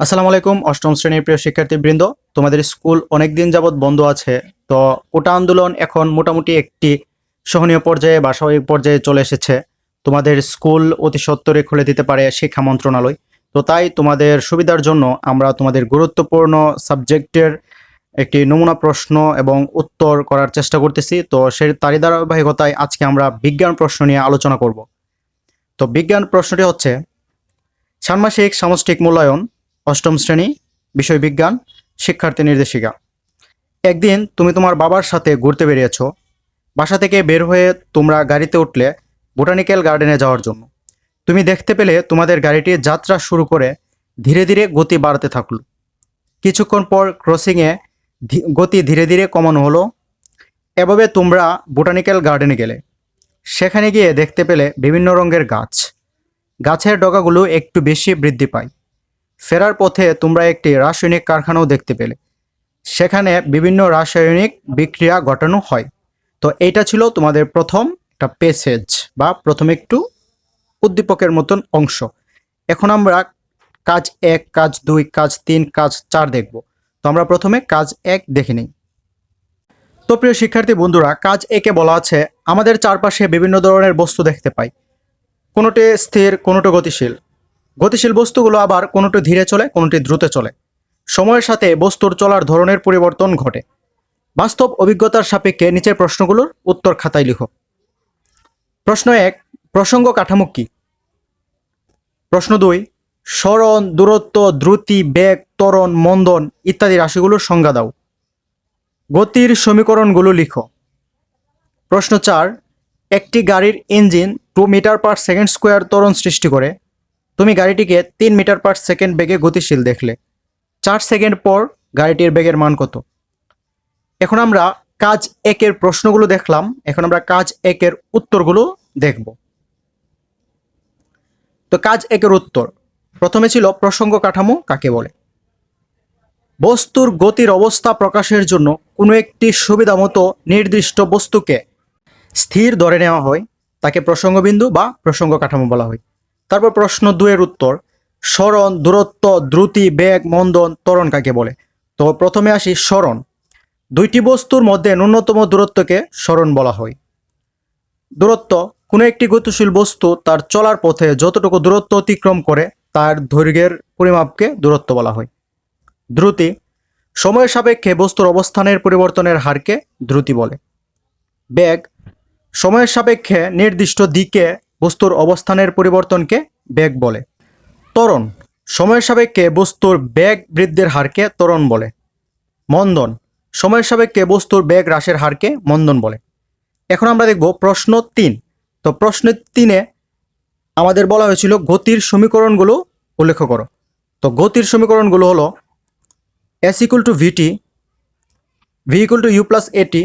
আসসালামু আলাইকুম, অষ্টম শ্রেণির প্রিয় শিক্ষার্থীবৃন্দ। তোমাদের স্কুল অনেক দিন যাবৎ বন্ধ আছে, তো কোটা আন্দোলন এখন মোটামুটি একটি সহনীয় পর্যায়ে বা স্বাভাবিক পর্যায়ে চলে এসেছে। তোমাদের স্কুল অতি সত্বরে খুলে দিতে পারে শিক্ষা মন্ত্রণালয়। তো তাই তোমাদের সুবিধার জন্য আমরা তোমাদের গুরুত্বপূর্ণ সাবজেক্টের একটি নমুনা প্রশ্ন এবং উত্তর করার চেষ্টা করতেছি। তো সে তারই ধারাবাহিকতায় আজকে আমরা বিজ্ঞান প্রশ্ন নিয়ে আলোচনা করব। তো বিজ্ঞান প্রশ্নটি হচ্ছে ষান্মাসিক সামষ্টিক মূল্যায়ন অষ্টম শ্রেণি বিষয় বিজ্ঞান শিক্ষার্থী নির্দেশিকা। একদিন তুমি তোমার বাবার সাথে ঘুরতে বেরিয়েছো। বাসা থেকে বের হয়ে তোমরা গাড়িতে উঠলে বোটানিক্যাল গার্ডেনে যাওয়ার জন্য। তুমি দেখতে পেলে তোমাদের গাড়িটি যাত্রা শুরু করে ধীরে ধীরে গতি বাড়তে থাকল। কিছুক্ষণ পর ক্রসিংয়ে গতি ধীরে ধীরে কমানো হলো। এভাবে তোমরা বোটানিক্যাল গার্ডেনে গেলে। সেখানে গিয়ে দেখতে পেলে বিভিন্ন রঙের গাছ। গাছের ডগাগুলো একটু বেশি বৃদ্ধি পায়। ফেরার পথে তোমরা একটি রাসায়নিক কারখানাও দেখতে পেলে। সেখানে বিভিন্ন রাসায়নিক বিক্রিয়া ঘটানো হয়। তো এইটা ছিল তোমাদের প্রথম একটা পেসেজ বা প্রথম একটু উদ্দীপকের মতন অংশ। এখন আমরা কাজ এক, কাজ দুই, কাজ তিন, কাজ চার দেখব। তো আমরা প্রথমে কাজ এক দেখে নিই। তো প্রিয় শিক্ষার্থী বন্ধুরা, কাজ একে বলা আছে আমাদের চারপাশে বিভিন্ন ধরনের বস্তু দেখতে পাই। কোনোটি স্থির, কোনোটি গতিশীল। গতিশীল বস্তুগুলো আবার কোনোটি ধীরে চলে, কোনোটি দ্রুত চলে। সময়ের সাথে বস্তুর চলার ধরনের পরিবর্তন ঘটে। বাস্তব অভিজ্ঞতার সাপেক্ষে নিচের প্রশ্নগুলোর উত্তর খাতায় লিখো। প্রশ্ন এক, প্রসঙ্গ কাঠামো কি? প্রশ্ন দুই, স্মরণ, দূরত্ব, দ্রুতি, বেগ, ত্বরণ, মন্দন ইত্যাদি রাশিগুলোর সংজ্ঞা দাও। গতির সমীকরণগুলো লিখো। প্রশ্ন চার, একটি গাড়ির engine two metre per second square ত্বরণ সৃষ্টি করে। তুমি গাড়িটিকে তিন মিটার পার সেকেন্ড বেগে গতিশীল দেখলে। চার সেকেন্ড পর গাড়িটির বেগের মান কত? এখন আমরা কাজ একের প্রশ্নগুলো দেখলাম, এখন আমরা কাজ একের উত্তরগুলো দেখব। তো কাজ একের উত্তর, প্রথমে ছিল প্রসঙ্গ কাঠামো কাকে বলে? বস্তুর গতির অবস্থা প্রকাশের জন্য কোনো একটি সুবিধামতো নির্দিষ্ট বস্তুকে স্থির ধরে নেওয়া হয়, তাকে প্রসঙ্গবিন্দু বা প্রসঙ্গ কাঠামো বলা হয়। তারপর প্রশ্ন দুয়ের উত্তর, স্মরণ, দূরত্ব, দ্রুতি, বেগ, মন্দন, ত্বরণ কাকে বলে? তো প্রথমে আসি স্মরণ। দুইটি বস্তুর মধ্যে ন্যূনতম দূরত্বকে স্মরণ বলা হয়। দূরত্ব কোনো একটি গতিশীল বস্তু তার চলার পথে যতটুকু দূরত্ব অতিক্রম করে তার দৈর্ঘ্যের পরিমাপকে দূরত্ব বলা হয়। দ্রুতি সময়ের সাপেক্ষে বস্তুর অবস্থানের পরিবর্তনের হারকে দ্রুতি বলে। বেগ সময়ের সাপেক্ষে নির্দিষ্ট দিকে বস্তুর অবস্থানের পরিবর্তনকে বেগ বলে। ত্বরণ। সময়ের সাপেক্ষে বস্তুর বেগ বৃদ্ধির হারকে ত্বরণ বলে। মন্দন। সময়ের সাপেক্ষে বস্তুর বেগ হ্রাসের হারকে মন্দন বলে। এখন আমরা দেখব প্রশ্ন তিন। তো প্রশ্ন তিনে আমাদের বলা হয়েছিল গতির সমীকরণগুলো উল্লেখ করো। তো গতির সমীকরণগুলো হলো s equal to v t v equal to u plus a t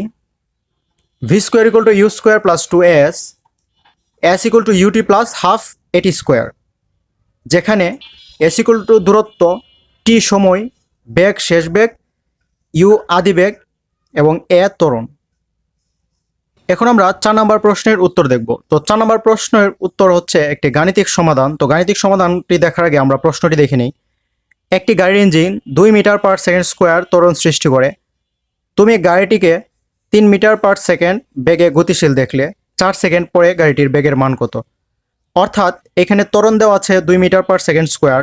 v square equal to u square plus two s s equal to u t plus half a t square যেখানে S equal to দূরত্ব টি সময় বেগ, শেষ বেগ you আদি বেগ এবং এ ত্বরণ। এখন আমরা চার নম্বর প্রশ্নের উত্তর দেখব। তো চার নম্বর প্রশ্নের উত্তর হচ্ছে একটি গাণিতিক সমাধান। তো গাণিতিক সমাধানটি দেখার আগে আমরা প্রশ্নটি দেখে নিই। একটি গাড়ির ইঞ্জিন দুই মিটার পার সেকেন্ড স্কোয়ার ত্বরণ সৃষ্টি করে। তুমি গাড়িটিকে তিন মিটার পার সেকেন্ড বেগে গতিশীল দেখলে চার সেকেন্ড পরে গাড়িটির বেগের মান কত? অর্থাৎ এখানে ত্বরণ দেওয়া আছে দুই মিটার পার সেকেন্ড স্কোয়ার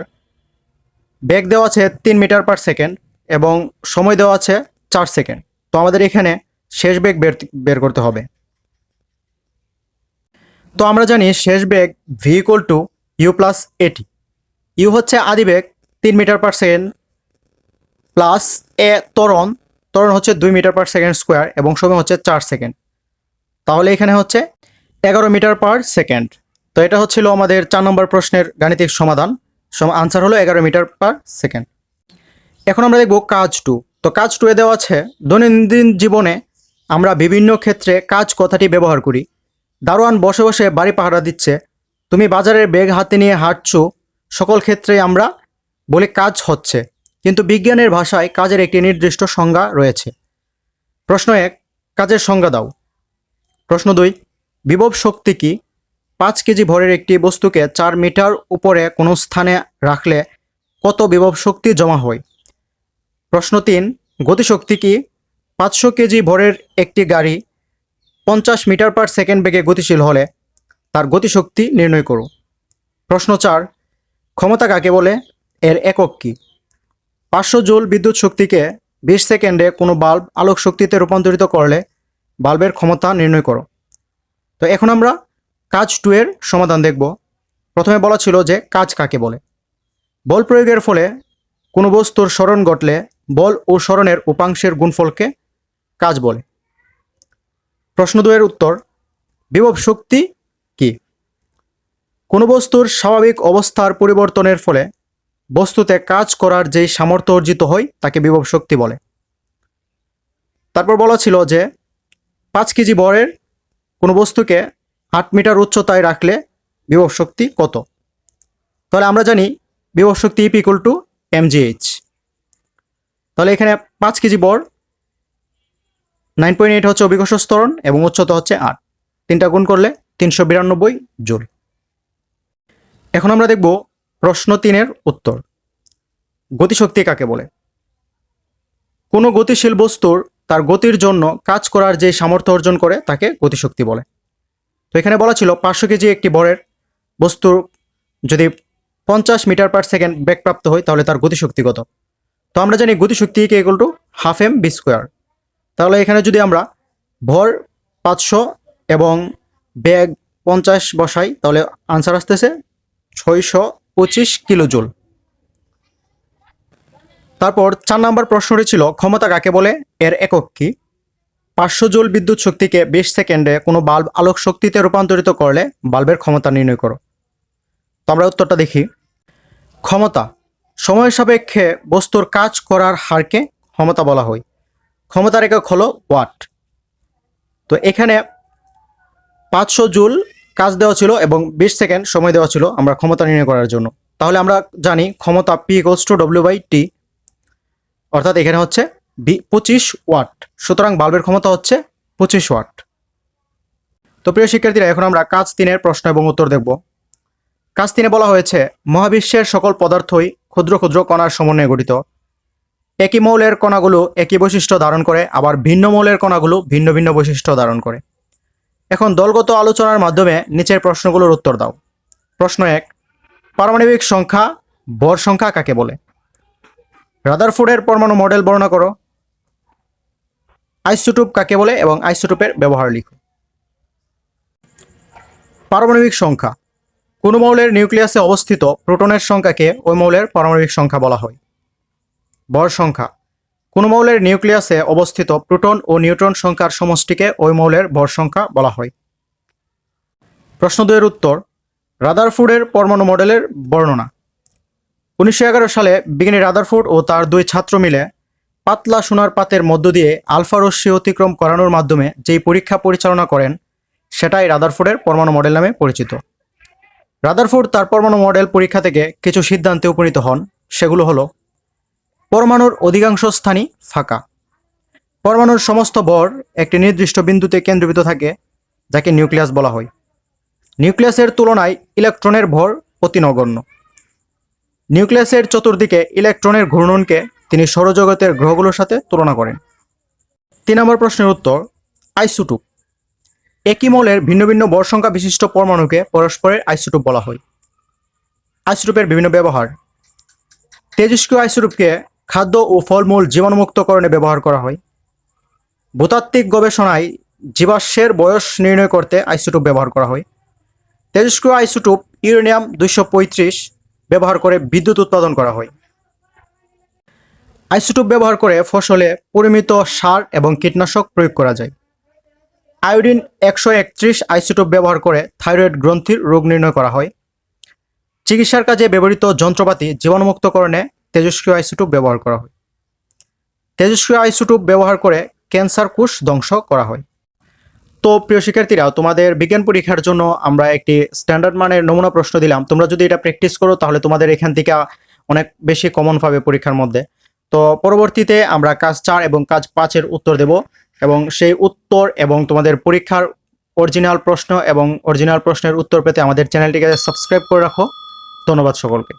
বেগ দেওয়া আছে তিন মিটার পার সেকেন্ড এবং সময় দেওয়া আছে চার সেকেন্ড। তো আমাদের এখানে শেষ বেগ বের বের করতে হবে। তো আমরা জানি শেষ বেগ v to u plus a t u হচ্ছে আদি বেগ তিন metre per second plus a ত্বরণ। ত্বরণ হচ্ছে দুই মিটার পার সেকেন্ড স্কোয়ার এবং সময় হচ্ছে চার সেকেন্ড। তাহলে এখানে হচ্ছে এগারো মিটার পার সেকেন্ড। তো এটা হচ্ছিল আমাদের চার নম্বর প্রশ্নের গাণিতিক সমাধান। আনসার হলো এগারো মিটার পার সেকেন্ড। এখন আমরা দেখব কাজ টু। তো কাজ টু এ দেওয়া আছে, দৈনন্দিন জীবনে আমরা বিভিন্ন ক্ষেত্রে কাজ কথাটি ব্যবহার করি। দারোয়ান বসে বসে বাড়ি পাহারা দিচ্ছে, তুমি বাজারের ব্যাগ হাতে নিয়ে হাঁটছো, সকল ক্ষেত্রে আমরা বলে কাজ হচ্ছে। কিন্তু বিজ্ঞানের ভাষায় কাজের একটি নির্দিষ্ট সংজ্ঞা রয়েছে। প্রশ্ন এক, কাজের সংজ্ঞা দাও। প্রশ্ন দুই, বিভব শক্তি কি? পাঁচ কেজি ভরের একটি বস্তুকে চার মিটার উপরে কোনো স্থানে রাখলে কত বিভব শক্তি জমা হয়? প্রশ্ন তিন, গতিশক্তি কি? পাঁচশো কেজি ভরের একটি গাড়ি পঞ্চাশ মিটার পার সেকেন্ড বেগে গতিশীল হলে তার গতিশক্তি নির্ণয় করো। প্রশ্ন চার, ক্ষমতা কাকে বলে? এর একক কি? পাঁচশো জুল বিদ্যুৎ শক্তিকে বিশ সেকেন্ডে কোনো বাল্ব আলোক শক্তিতে রূপান্তরিত করলে বাল্বের ক্ষমতা নির্ণয় করো। তো এখন আমরা কাজ টু এর সমাধান দেখব। প্রথমে বলা ছিল যে কাজ কাকে বলে? বল প্রয়োগের ফলে কোনো বস্তুর স্মরণ ঘটলে বল ও স্মরণের উপাংশের গুণফলকে কাজ বলে। প্রশ্ন দুয়ের উত্তর, বিভব শক্তি কি? কোনো বস্তুর স্বাভাবিক অবস্থার পরিবর্তনের ফলে বস্তুতে কাজ করার যেই সামর্থ্য অর্জিত হয় তাকে বিভব শক্তি বলে। তারপর বলা ছিল যে পাঁচ কেজি বরের কোনো বস্তুকে আট মিটার উচ্চতায় রাখলে বিভব শক্তি কত? তাহলে আমরা জানি বিভব শক্তি ইপ ইকুয়াল টু এমজিএইচ তাহলে এখানে পাঁচ কেজি বর নাইন পয়েন্ট এইট হচ্ছে অভিকর্ষ স্তরণ এবং উচ্চতা হচ্ছে আট। তিনটা গুণ করলে তিনশো বিরানব্বই জুল। এখন আমরা দেখব প্রশ্ন তিনের উত্তর। গতিশক্তি কাকে বলে? কোনো গতিশীল বস্তুর তার গতির জন্য কাজ করার যে সামর্থ্য অর্জন করে, তাকে গতিশক্তি বলে। তো এখানে বলা ছিল পাঁচশো কেজি একটি বরের বস্তুর যদি পঞ্চাশ মিটার পার সেকেন্ড বেগপ্রাপ্ত হয়, তাহলে তার গতিশক্তি কত? তো আমরা জানি গতিশক্তি কে equal to half m b square তাহলে এখানে যদি আমরা ভর পাঁচশো এবং ব্যাগ পঞ্চাশ বসাই, তাহলে আনসার আসতেছে ছয়শো পঁচিশ কিলো জুল তারপর চার নম্বর প্রশ্নটি ছিল, ক্ষমতা কাকে বলে? এর একক কি? পাঁচশো জুল বিদ্যুৎ শক্তিকে বিশ সেকেন্ডে কোনো বাল্ব আলোক শক্তিতে রূপান্তরিত করলে বাল্বের ক্ষমতা নির্ণয় করো। তো আমরা উত্তরটা দেখি। ক্ষমতা, সময় সাপেক্ষে বস্তুর কাজ করার হারকে ক্ষমতা বলা হয়। ক্ষমতার একক হলো ওয়াট। তো এখানে পাঁচশো জুল কাজ দেওয়া ছিল এবং বিশ সেকেন্ড সময় দেওয়া ছিল আমরা ক্ষমতা নির্ণয় করার জন্য। তাহলে আমরা জানি, ক্ষমতা P equals to W by টি অর্থাৎ এখানে হচ্ছে পঁচিশ ওয়াট। সুতরাং বাল্বের ক্ষমতা হচ্ছে পঁচিশ ওয়াট। তো প্রিয় শিক্ষার্থীরা, এখন আমরা কাজ তিনের প্রশ্ন এবং উত্তর দেখব। কাজ তিনে বলা হয়েছে, মহাবিশ্বের সকল পদার্থই ক্ষুদ্র ক্ষুদ্র কণার সমন্বয়ে গঠিত। একই মৌলের কণাগুলো একই বৈশিষ্ট্য ধারণ করে, আবার ভিন্ন মৌলের কণাগুলো ভিন্ন ভিন্ন বৈশিষ্ট্য ধারণ করে। এখন দলগত আলোচনার মাধ্যমে নিচের প্রশ্নগুলোর উত্তর দাও। প্রশ্ন এক, পারমাণবিক সংখ্যা বর সংখ্যা কাকে বলে? রাদারফোর্ডের পরমাণু মডেল বর্ণনা করো। আইসোটুপ কাকে বলে এবং আইসোটুপের ব্যবহার লিখো। পারমাণবিক সংখ্যা। কোনো মৌলের নিউক্লিয়াসে অবস্থিত প্রোটনের সংখ্যাকে ওই মৌলের পারমাণবিক সংখ্যা বলা হয়। বর সংখ্যা। কোনো মৌলের নিউক্লিয়াসে অবস্থিত প্রোটন ও নিউট্রন সংখ্যার সমষ্টিকে ওই মৌলের ভর সংখ্যা বলা হয়। প্রশ্ন দুয়ের উত্তর। রাদারফুডের পরমাণু মডেলের বর্ণনা। উনিশশো এগারো সালে বিজ্ঞানী রাদারফুড ও তার দুই ছাত্র মিলে পাতলা সোনার পাতের মধ্য দিয়ে আলফা রশ্মি অতিক্রম করানোর মাধ্যমে যেই পরীক্ষা পরিচালনা করেন, সেটাই রাদারফোর্ডের পরমাণু মডেল নামে পরিচিত। রাদারফোর্ড তার পরমাণু মডেল পরীক্ষা থেকে কিছু সিদ্ধান্তে উপনীত হন, সেগুলো হলো, পরমাণুর অধিকাংশ স্থানই ফাঁকা। পরমাণুর সমস্ত ভর একটি নির্দিষ্ট বিন্দুতে কেন্দ্রীভূত থাকে, যাকে নিউক্লিয়াস বলা হয়। নিউক্লিয়াসের তুলনায় ইলেকট্রনের ভর অতি নগণ্য। নিউক্লিয়াসের চতুর্দিকে ইলেকট্রনের ঘূর্ণনকে তিনি সৌরজগতের গ্রহগুলোর সাথে তুলনা করেন। তিন নম্বর প্রশ্নের উত্তর, আইসুটুপ। একই মৌলের ভিন্ন ভিন্ন ভর সংখ্যা বিশিষ্ট পরমাণুকে পরস্পরের আইসোটুপ বলা হয়। আইসোটুপের বিভিন্ন ব্যবহার। তেজস্ক্রিয় আইসোটুপকে খাদ্য ও ফলমূল জীবাণুমুক্তকরণে ব্যবহার করা হয়। ভূতাত্ত্বিক গবেষণায় জীবাশ্মের বয়স নির্ণয় করতে আইসোটুপ ব্যবহার করা হয়। তেজস্ক্রিয় আইসোটুপ ইউরেনিয়াম দুইশো পঁয়ত্রিশ ব্যবহার করে বিদ্যুৎ উৎপাদন করা হয়। আইসোটুপ ব্যবহার করে ফসলে পরিমিত সার এবং কীটনাশক প্রয়োগ করা যায়। আয়োডিন একশো একত্রিশ আইসোটুপ ব্যবহার করে থাইরয়েড গ্রন্থির রোগ নির্ণয় করা হয়। চিকিৎসার কাজে ব্যবহৃত যন্ত্রপাতি জীবাণুমুক্তকরণে তেজস্ক্রিয় আইসোটুপ ব্যবহার করা হয়। তেজস্ক্রিয় আইসোটুপ ব্যবহার করে ক্যান্সার কোষ ধ্বংস করা হয়। তো প্রিয় শিক্ষার্থীরা, তোমাদের বিজ্ঞান পরীক্ষার জন্য আমরা একটি স্ট্যান্ডার্ড মানের নমুনা প্রশ্ন দিলাম। তোমরা যদি এটা প্র্যাকটিস করো, তাহলে তোমাদের এখান থেকে অনেক বেশি কমন পাবে পরীক্ষার মধ্যে। তো পরবর্তীতে আমরা কাজ চার এবং কাজ পাঁচের উত্তর দেব এবং সেই উত্তর এবং তোমাদের পরীক্ষার অরিজিনাল প্রশ্ন এবং অরিজিনাল প্রশ্নের উত্তর পেতে আমাদের চ্যানেলটিকে সাবস্ক্রাইব করে রাখো। ধন্যবাদ সকলকে।